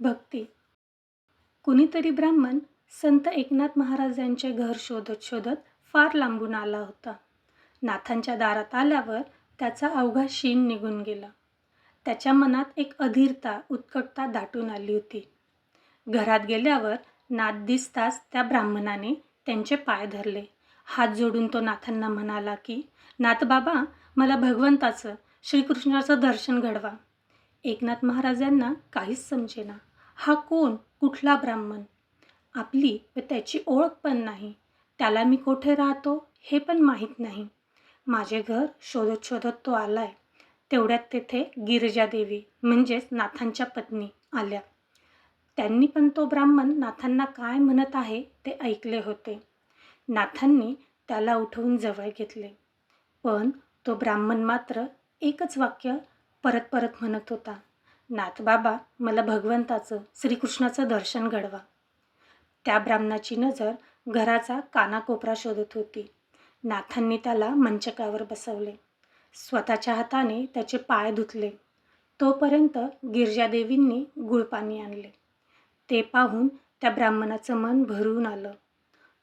भक्ती. कुणीतरी ब्राह्मण संत एकनाथ महाराजांचे घर शोधत शोधत फार लांबून आला होता. नाथांच्या दारात आल्यावर त्याचा अवघा शीण निघून गेला. त्याच्या मनात एक अधीरता उत्कटता दाटून आली होती. घरात गेल्यावर नाथ दिसताच त्या ब्राह्मणाने त्यांचे पाय धरले. हात जोडून तो नाथांना म्हणाला की नाथ बाबा मला भगवंताचं श्रीकृष्णाचं दर्शन घडवा. एकनाथ महाराजांना काहीच समजेना. हा कोण? कुठला ब्राह्मण? आपली व त्याची ओळख पण नाही. त्याला मी कोठे राहतो हे पण माहीत नाही. माझे घर शोधत शोधत तो आला आहे तेवढ्यात तेथे गिरिजादेवी म्हणजेच नाथांच्या पत्नी आल्या. त्यांनी पण तो ब्राह्मण नाथांना काय म्हणत आहे ते ऐकले होते. नाथांनी त्याला उठवून जवळ घेतले. पण तो ब्राह्मण मात्र एकच वाक्य परत परत म्हणत होता. नाथ बाबा मला भगवंताचं श्रीकृष्णाचं दर्शन घडवा. त्या ब्राह्मणाची नजर घराचा कानाकोपरा शोधत होती. नाथांनी त्याला मंचकावर बसवले. स्वतःच्या हाताने त्याचे पाय धुतले. तोपर्यंत गिरजादेवींनी गुळपाणी आणले. ते पाहून त्या ब्राह्मणाचं मन भरून आलं.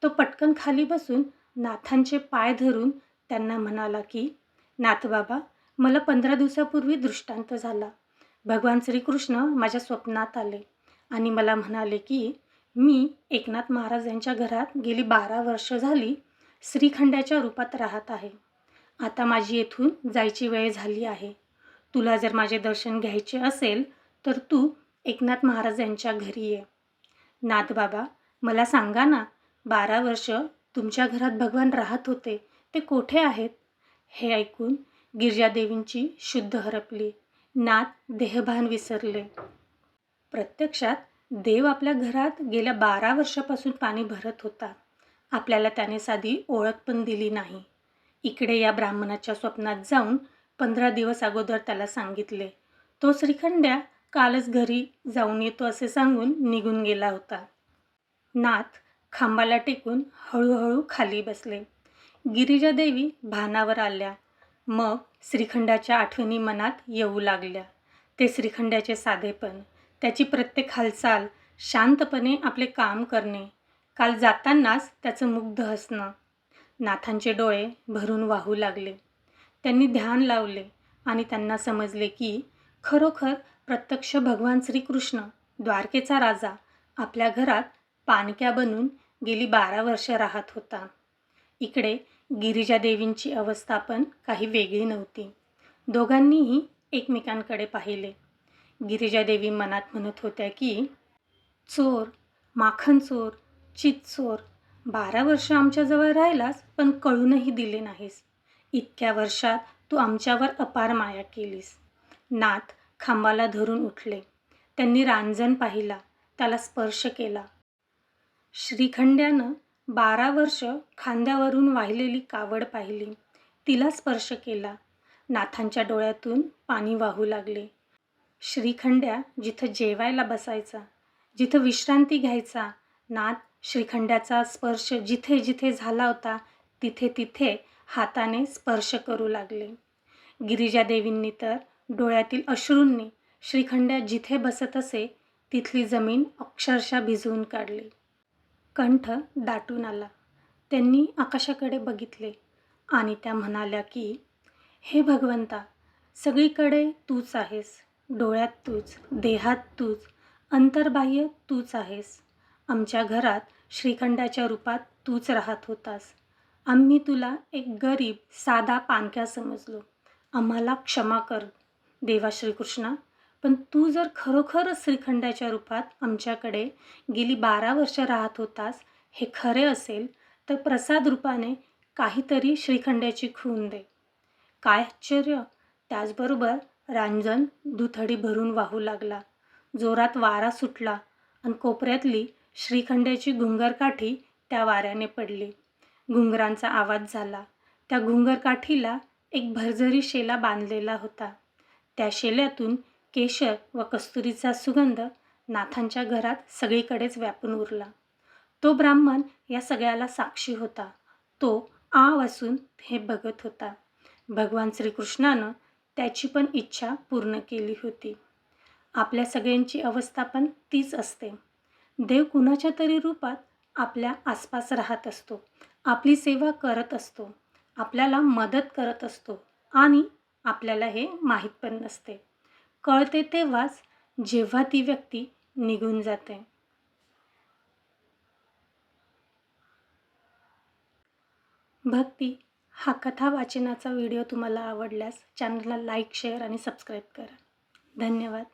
तो पटकन खाली बसून नाथांचे पाय धरून त्यांना म्हणाला की नाथबाबा मला पंधरा दिवसापूर्वी दृष्टांत झाला. भगवान श्रीकृष्ण माझ्या स्वप्नात आले आणि मला म्हणाले की मी एकनाथ महाराज यांच्या घरात गेली बारा वर्ष झाली श्रीखंडाच्या रूपात राहत आहे. आता माझी येथून जायची वेळ झाली आहे. तुला जर माझे दर्शन घ्यायचे असेल तर तू एकनाथ महाराज यांच्या घरी ये. नाथ बाबा मला सांगा ना बारा वर्ष तुमच्या घरात भगवान राहत होते ते कोठे आहेत? हे ऐकून गिरजादेवींची शुद्ध हरपली. नाथ देहभान विसरले. प्रत्यक्षात देव आपल्या घरात गेल्या बारा वर्षापासून पाणी भरत होता. आपल्याला त्याने साधी ओळख पण दिली नाही. इकडे या ब्राह्मणाच्या स्वप्नात जाऊन पंधरा दिवस अगोदर त्याला सांगितले तो श्रीखंड्या कालच घरी जाऊन येतो असे सांगून निघून गेला होता. नाथ खांबाला टेकून हळूहळू खाली बसले. गिरिजादेवी भानावर आल्या. मग श्रीखंडाच्या आठवणी मनात येऊ लागल्या. ते श्रीखंडाचे साधेपण त्याची प्रत्येक हालचाल शांतपणे आपले काम करणे. काल जातानाच त्याचं मुग्ध हसणं. नाथांचे डोळे भरून वाहू लागले. त्यांनी ध्यान लावले आणि त्यांना समजले की खरोखर प्रत्यक्ष भगवान श्रीकृष्ण द्वारकेचा राजा आपल्या घरात पाणक्या बनून गेली बारा वर्ष राहत होता. इकडे गिरिजादेवींची अवस्था पण काही वेगळी नव्हती. दोघांनीही एकमेकांकडे पाहिले. गिरिजादेवी मनात म्हणत होत्या की चोर माखन चोर चित चोर बारा वर्ष आमच्याजवळ राहिलास पण कळूनही दिले नाहीस. इतक्या वर्षात तू आमच्यावर अपार माया केलीस. नाथ खांबाला धरून उठले. त्यांनी रांजण पाहिला. त्याला स्पर्श केला. श्रीखंड्यानं बारा वर्ष खांद्यावरून वाहिलेली कावड पाहिली. तिला स्पर्श केला. नाथांच्या डोळ्यातून पाणी वाहू लागले. श्रीखंड्या जिथं जेवायला बसायचा जिथं विश्रांती घ्यायचा नाथ श्रीखंड्याचा स्पर्श जिथे जिथे झाला होता तिथे तिथे हाताने स्पर्श करू लागले. गिरिजादेवींनी तर डोळ्यातील अश्रूंनी श्रीखंड्या जिथे बसत असे तिथली जमीन अक्षरशः भिजवून काढली. कंठ दाटून आला. त्यांनी आकाशाकडे बघितले आणि त्या म्हणाल्या की हे भगवंता सगळीकडे तूच आहेस. डोळ्यात तूच देहात तूच अंतर्बाह्य तूच आहेस. आमच्या घरात श्रीखंडाच्या रूपात तूच राहत होतास. आम्ही तुला एक गरीब साधा पानक्या समजलो. आम्हाला क्षमा कर. देवा श्रीकृष्णा पण तू जर खरोखरच श्रीखंडाच्या रूपात आमच्याकडे गेली बारा वर्ष राहत होतास हे खरे असेल तर प्रसाद रूपाने काहीतरी श्रीखंडाची खून दे. काय आश्चर्य! त्याचबरोबर रांजण दुथडी भरून वाहू लागला. जोरात वारा सुटला आणि कोपऱ्यातली श्रीखंड्याची घुंगरकाठी त्या वाऱ्याने पडली. घुंगरांचा आवाज झाला. त्या घुंगरकाठीला एक भरझरी शेला बांधलेला होता. त्या शेल्यातून केशर व कस्तुरीचा सुगंध नाथांच्या घरात सगळीकडेच व्यापून उरला. तो ब्राह्मण या सगळ्याला साक्षी होता. तो आ वासून हे बघत होता. भगवान श्रीकृष्णानं त्याची पण इच्छा पूर्ण केली होती. आपल्या सगळ्यांची अवस्था पण तीच असते. देव कुणाच्या तरी रूपात आपल्या आसपास राहत असतो. आपली सेवा करत असतो. आपल्याला मदत करत असतो. आणि आपल्याला हे माहीत पण नसते. कळते तेव्हाच जेव्हा ती व्यक्ती निघून जाते. भक्ती हा कथा वाचनाचा व्हिडिओ तुम्हाला आवडल्यास चॅनलला लाईक शेअर आणि सबस्क्राईब करा. धन्यवाद.